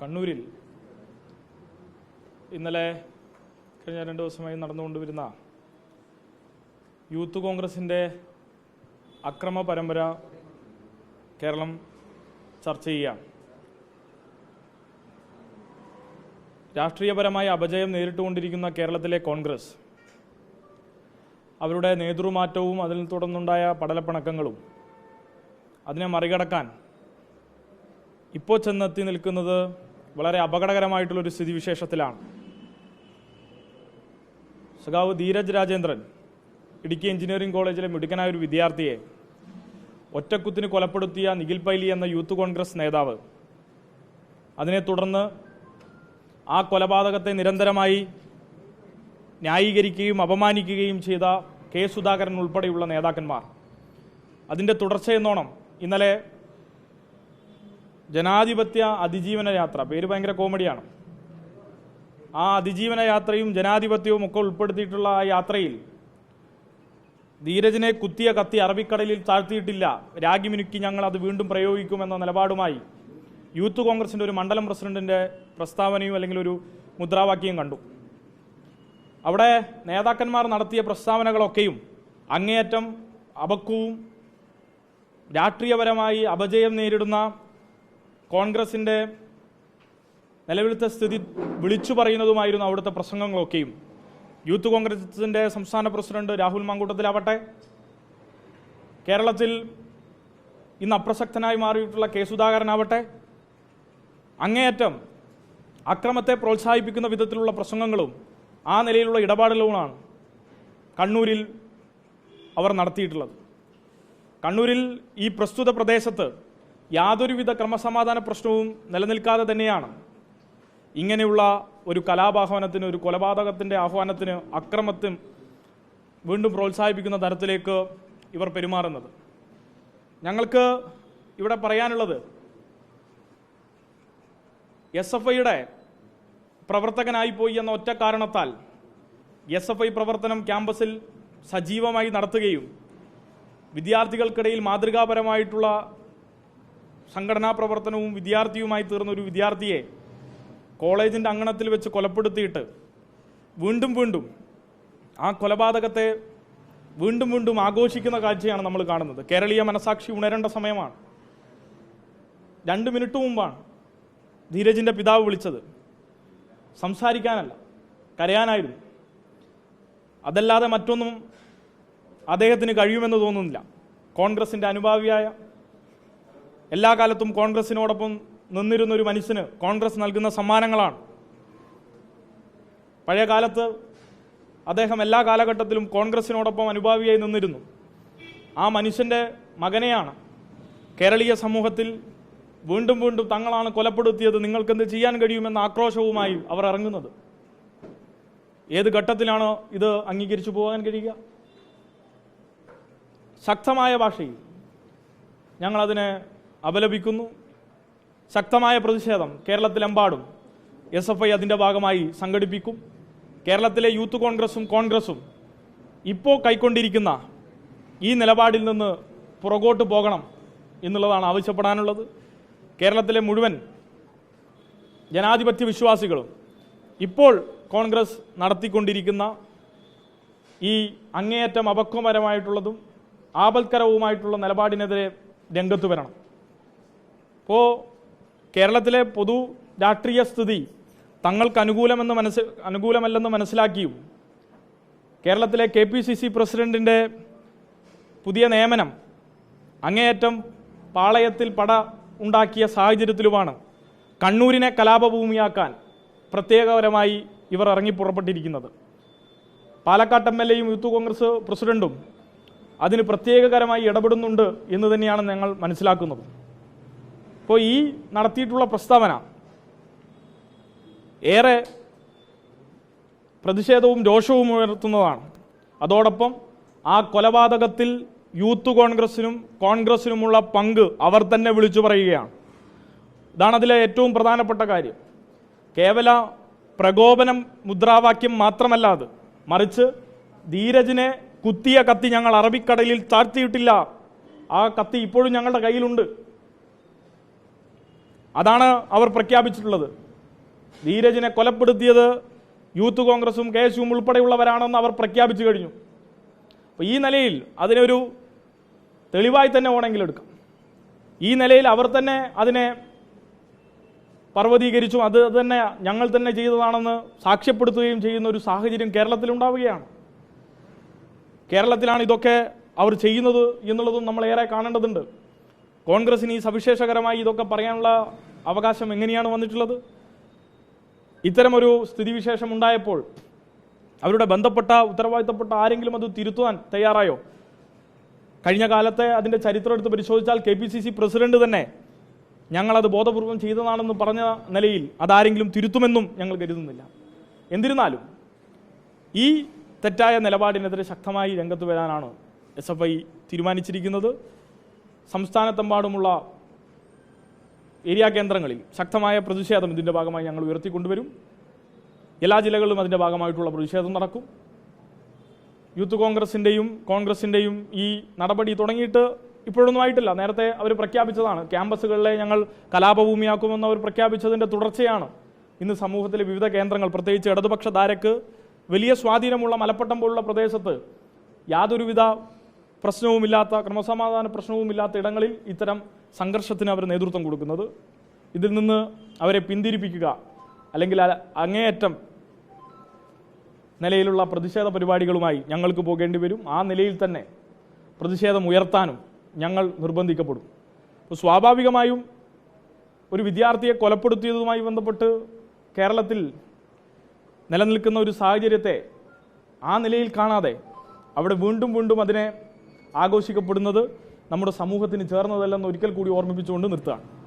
കണ്ണൂരിൽ ഇന്നലെ കഴിഞ്ഞ രണ്ട് ദിവസമായി നടന്നുകൊണ്ടുവരുന്ന യൂത്ത് കോൺഗ്രസിന്റെ അക്രമ പരമ്പര കേരളം ചർച്ച ചെയ്യുകയാണ്. രാഷ്ട്രീയപരമായ അപജയം നേരിട്ടുകൊണ്ടിരിക്കുന്ന കേരളത്തിലെ കോൺഗ്രസ് അവരുടെ നേതൃമാറ്റവും അതിൽ തുടർന്നുണ്ടായ പടലപ്പിണക്കങ്ങളും അതിനെ മറികടക്കാൻ ഇപ്പോൾ ചെന്നെത്തി നിൽക്കുന്നത് വളരെ അപകടകരമായിട്ടുള്ളൊരു സ്ഥിതിവിശേഷത്തിലാണ്. സഖാവ് ധീരജ് രാജേന്ദ്രൻ ഇടുക്കി എഞ്ചിനീയറിംഗ് കോളേജിലെ മിടുക്കനായ ഒരു വിദ്യാർത്ഥിയെ ഒറ്റക്കുത്തിന് കൊലപ്പെടുത്തിയ നിഖിൽ പൈലി എന്ന യൂത്ത് കോൺഗ്രസ് നേതാവ്. അതിനെ തുടർന്ന് ആ കൊലപാതകത്തെ നിരന്തരമായി ന്യായീകരിക്കുകയും അപമാനിക്കുകയും ചെയ്ത കെ സുധാകരൻ ഉൾപ്പെടെയുള്ള നേതാക്കന്മാർ. അതിന്റെ തുടർച്ചയെന്നോണം ഇന്നലെ ജനാധിപത്യ അതിജീവന യാത്ര. പേര് ഭയങ്കര കോമഡിയാണ്. ആ അതിജീവന യാത്രയും ജനാധിപത്യവും ഒക്കെ ഉൾപ്പെടുത്തിയിട്ടുള്ള ആ യാത്രയിൽ ധീരജിനെ കുത്തിയ കത്തി അറബിക്കടലിൽ താഴ്ത്തിയിട്ടില്ല. രാഗിമിനുക്കി ഞങ്ങൾ അത് വീണ്ടും പ്രയോഗിക്കുമെന്ന നിലപാടുമായി യൂത്ത് കോൺഗ്രസിന്റെ ഒരു മണ്ഡലം പ്രസിഡന്റിന്റെ പ്രസ്താവനയും അല്ലെങ്കിൽ ഒരു മുദ്രാവാക്യം കണ്ടു. അവിടെ നേതാക്കന്മാർ നടത്തിയ പ്രസ്താവനകളൊക്കെയും അങ്ങേയറ്റം അപക്വവും രാഷ്ട്രീയപരമായി അപജയം നേരിടുന്ന കോൺഗ്രസിന്റെ നിലവിലത്തെ സ്ഥിതി വിളിച്ചു പറയുന്നതുമായിരുന്നു അവിടുത്തെ പ്രസംഗങ്ങളൊക്കെയും. യൂത്ത് കോൺഗ്രസിന്റെ സംസ്ഥാന പ്രസിഡന്റ് രാഹുൽ മാങ്കൂട്ടത്തിലാവട്ടെ. കേരളത്തിൽ ഇന്ന് അപ്രസക്തനായി മാറിയിട്ടുള്ള കെ സുധാകരനാവട്ടെ. അങ്ങേയറ്റം അക്രമത്തെ പ്രോത്സാഹിപ്പിക്കുന്ന വിധത്തിലുള്ള പ്രസംഗങ്ങളും ആ നിലയിലുള്ള ഇടപാടുകളുമാണ് കണ്ണൂരിൽ അവർ നടത്തിയിട്ടുള്ളത്. കണ്ണൂരിൽ ഈ പ്രസ്തുത പ്രദേശത്ത് യാതൊരുവിധ ക്രമസമാധാന പ്രശ്നവും നിലനിൽക്കാതെ തന്നെയാണ്. ഇങ്ങനെയുള്ള ഒരു കലാപാഹ്വാനത്തിന് ഒരു കൊലപാതകത്തിന്റെ ആഹ്വാനത്തിന് അക്രമത്തിന് വീണ്ടും പ്രോത്സാഹിപ്പിക്കുന്ന തരത്തിലേക്ക് ഇവർ പെരുമാറുന്നത്. ഞങ്ങൾക്ക് ഇവിടെ പറയാനുള്ളത് എസ് എഫ് ഐയുടെ പ്രവർത്തകനായി പോയി എന്ന ഒറ്റ കാരണത്താൽ എസ് എഫ് ഐ പ്രവർത്തനം ക്യാമ്പസിൽ സജീവമായി നടത്തുകയും വിദ്യാർത്ഥികൾക്കിടയിൽ മാതൃകാപരമായിട്ടുള്ള സംഘടനാ പ്രവർത്തനവും വിദ്യാർത്ഥിയുമായി തീർന്ന ഒരു വിദ്യാർത്ഥിയെ കോളേജിന്റെ അങ്കണത്തിൽ വെച്ച് കൊലപ്പെടുത്തിയിട്ട് വീണ്ടും വീണ്ടും ആ കൊലപാതകത്തെ വീണ്ടും വീണ്ടും ആഘോഷിക്കുന്ന കാഴ്ചയാണ് നമ്മൾ കാണുന്നത്. കേരളീയ മനസാക്ഷി ഉണരേണ്ട സമയമാണ്. രണ്ട് മിനിറ്റ് മുമ്പാണ് ധീരജിന്റെ പിതാവ് വിളിച്ചത്. സംസാരിക്കാനല്ല കരയാനായിരുന്നു. അതല്ലാതെ മറ്റൊന്നും അദ്ദേഹത്തിന് കഴിയുമെന്ന് തോന്നുന്നില്ല. കോൺഗ്രസിന്റെ അനുഭാവിയായ എല്ലാ കാലത്തും കോൺഗ്രസിനോടൊപ്പം നിന്നിരുന്ന ഒരു മനുഷ്യന് കോൺഗ്രസ് നൽകുന്ന സമ്മാനങ്ങളാണ്. പഴയ കാലത്ത് അദ്ദേഹം എല്ലാ കാലഘട്ടത്തിലും കോൺഗ്രസിനോടൊപ്പം അനുഭാവിയായി നിന്നിരുന്നു. ആ മനുഷ്യന്റെ മകനെയാണ്. കേരളീയ സമൂഹത്തിൽ വീണ്ടും വീണ്ടും തങ്ങളാണ് കൊലപ്പെടുത്തിയത്. നിങ്ങൾക്കെന്ത് ചെയ്യാൻ കഴിയുമെന്ന ആക്രോശവുമായി അവർ ഇറങ്ങുന്നത്. ഏത് ഘട്ടത്തിലാണോ ഇത് അംഗീകരിച്ചു പോകാൻ കഴിയുക? ശക്തമായ ഭാഷയിൽ ഞങ്ങളതിനെ അപലപിക്കുന്നു. ശക്തമായ പ്രതിഷേധം കേരളത്തിലെമ്പാടും. എസ് എഫ് ഐ അതിന്റെ ഭാഗമായി സംഘടിപ്പിക്കും. കേരളത്തിലെ യൂത്ത് കോൺഗ്രസും കോൺഗ്രസും ഇപ്പോൾ കൈക്കൊണ്ടിരിക്കുന്ന ഈ നിലപാടിൽ നിന്ന് പുറകോട്ട് പോകണം എന്നുള്ളതാണ് ആവശ്യപ്പെടാനുള്ളത്. കേരളത്തിലെ മുഴുവൻ ജനാധിപത്യ വിശ്വാസികളും ഇപ്പോൾ കോൺഗ്രസ് നടത്തിക്കൊണ്ടിരിക്കുന്ന ഈ അങ്ങേയറ്റം അപക്വപരമായിട്ടുള്ളതും ആപൽക്കരവുമായിട്ടുള്ള നിലപാടിനെതിരെ രംഗത്ത് വരണം. ഇപ്പോൾ കേരളത്തിലെ പൊതു രാഷ്ട്രീയ സ്ഥിതി തങ്ങൾക്ക് അനുകൂലമെന്ന് മനസ്സ് അനുകൂലമല്ലെന്ന് മനസ്സിലാക്കിയും കേരളത്തിലെ കെ പി സി സി പ്രസിഡന്റിന്റെ പുതിയ നിയമനം അങ്ങേയറ്റം പാളയത്തിൽ പട ഉണ്ടാക്കിയ സാഹചര്യത്തിലുമാണ്. കണ്ണൂരിനെ കലാപഭൂമിയാക്കാൻ പ്രത്യേകപരമായി ഇവർ ഇറങ്ങി പുറപ്പെട്ടിരിക്കുന്നത്. പാലക്കാട് എം എൽ എയും യൂത്ത് കോൺഗ്രസ് പ്രസിഡന്റും അതിന് പ്രത്യേകകരമായി ഇടപെടുന്നുണ്ട് എന്ന് തന്നെയാണ് ഞങ്ങൾ മനസ്സിലാക്കുന്നത്. അപ്പോൾ ഈ നടത്തിയിട്ടുള്ള പ്രസ്താവന ഏറെ പ്രതിഷേധവും രോഷവും ഉയർത്തുന്നതാണ്. അതോടൊപ്പം ആ കൊലപാതകത്തിൽ യൂത്ത് കോൺഗ്രസിനും കോൺഗ്രസിനുമുള്ള പങ്ക് അവർ തന്നെ വിളിച്ചു പറയുകയാണ്. ഇതാണ് അതിലെ ഏറ്റവും പ്രധാനപ്പെട്ട കാര്യം. കേവല പ്രകോപനം മുദ്രാവാക്യം മാത്രമല്ല അത്. മറിച്ച് ധീരജിനെ കുത്തിയ കത്തി ഞങ്ങൾ അറബിക്കടലിൽ താഴ്ത്തിയിട്ടില്ല. ആ കത്തി ഇപ്പോഴും ഞങ്ങളുടെ കയ്യിലുണ്ട്. അതാണ് അവർ പ്രഖ്യാപിച്ചിട്ടുള്ളത്. ധീരജിനെ കൊലപ്പെടുത്തിയത് യൂത്ത് കോൺഗ്രസും കെ എസ് യുവും ഉൾപ്പെടെയുള്ളവരാണെന്ന് അവർ പ്രഖ്യാപിച്ചു കഴിഞ്ഞു. അപ്പോൾ ഈ നിലയിൽ അതിനൊരു തെളിവായി തന്നെ വേണമെങ്കിൽ എടുക്കാം. ഈ നിലയിൽ അവർ തന്നെ അതിനെ പർവതീകരിച്ചു അത് തന്നെ ഞങ്ങൾ തന്നെ ചെയ്തതാണെന്ന് സാക്ഷ്യപ്പെടുത്തുകയും ചെയ്യുന്ന ഒരു സാഹചര്യം കേരളത്തിലുണ്ടാവുകയാണ് കേരളത്തിലാണ് ഇതൊക്കെ അവർ ചെയ്യുന്നത് എന്നുള്ളതും നമ്മൾ ഏറെ കാണേണ്ടതുണ്ട്. കോൺഗ്രസിന് ഈ സവിശേഷകരമായി ഇതൊക്കെ പറയാനുള്ള അവകാശം എങ്ങനെയാണ് വന്നിട്ടുള്ളത്? ഇത്തരമൊരു സ്ഥിതിവിശേഷം ഉണ്ടായപ്പോൾ അവരുടെ ബന്ധപ്പെട്ട ഉത്തരവാദിത്തപ്പെട്ട ആരെങ്കിലും അത് തിരുത്തുവാൻ തയ്യാറായോ? കഴിഞ്ഞ കാലത്തെ അതിന്റെ ചരിത്രം എടുത്ത് പരിശോധിച്ചാൽ K P C C president തന്നെ ഞങ്ങളത് ബോധപൂർവം ചെയ്തതാണെന്ന് പറഞ്ഞ നിലയിൽ അതാരെങ്കിലും തിരുത്തുമെന്നും ഞങ്ങൾ കരുതുന്നില്ല. എന്നിരുന്നാലും ഈ തെറ്റായ നിലപാടിനെതിരെ ശക്തമായി രംഗത്ത് വരാനാണ് എസ് എഫ് ഐ തീരുമാനിച്ചിരിക്കുന്നത്. സംസ്ഥാനത്തെമ്പാടുമുള്ള ഏരിയ കേന്ദ്രങ്ങളിൽ ശക്തമായ പ്രതിഷേധം ഇതിന്റെ ഭാഗമായി ഞങ്ങൾ ഉയർത്തിക്കൊണ്ടുവരും. എല്ലാ ജില്ലകളിലും അതിന്റെ ഭാഗമായിട്ടുള്ള പ്രതിഷേധം നടക്കും. യൂത്ത് കോൺഗ്രസിന്റെയും കോൺഗ്രസിന്റെയും ഈ നടപടി തുടങ്ങിയിട്ട് ഇപ്പോഴൊന്നും ആയിട്ടില്ല. നേരത്തെ അവർ പ്രഖ്യാപിച്ചതാണ്. ക്യാമ്പസുകളിലെ ഞങ്ങൾ കലാപഭൂമിയാക്കുമെന്ന് അവർ പ്രഖ്യാപിച്ചതിന്റെ തുടർച്ചയാണ്. ഇന്ന് സമൂഹത്തിലെ വിവിധ കേന്ദ്രങ്ങൾ പ്രത്യേകിച്ച് ഇടതുപക്ഷ ധാരക്ക് വലിയ സ്വാധീനമുള്ള മലപ്പട്ടം പോലുള്ള പ്രദേശത്ത് യാതൊരുവിധ പ്രശ്നവുമില്ലാത്ത ക്രമസമാധാന പ്രശ്നവുമില്ലാത്ത ഇടങ്ങളിൽ ഇത്തരം സംഘർഷത്തിന് അവർ നേതൃത്വം കൊടുക്കുന്നത്. ഇതിൽ നിന്ന് അവരെ പിന്തിരിപ്പിക്കുക അല്ലെങ്കിൽ അങ്ങേയറ്റം നിലയിലുള്ള പ്രതിഷേധ പരിപാടികളുമായി ഞങ്ങൾക്ക് പോകേണ്ടി വരും. ആ നിലയിൽ തന്നെ പ്രതിഷേധം ഉയർത്താനും ഞങ്ങൾ നിർബന്ധിക്കപ്പെടും. സ്വാഭാവികമായും ഒരു വിദ്യാർത്ഥിയെ കൊലപ്പെടുത്തിയതുമായി ബന്ധപ്പെട്ട് കേരളത്തിൽ നിലനിൽക്കുന്ന ഒരു സാഹചര്യത്തെ ആ നിലയിൽ കാണാതെ അവിടെ വീണ്ടും വീണ്ടും അതിനെ ആഘോഷിക്കപ്പെടുന്നത് നമ്മുടെ സമൂഹത്തിന് ചേർന്നതല്ലെന്ന് ഒരിക്കൽ കൂടി ഓർമ്മിപ്പിച്ചുകൊണ്ട് നിർത്തുകയാണ്.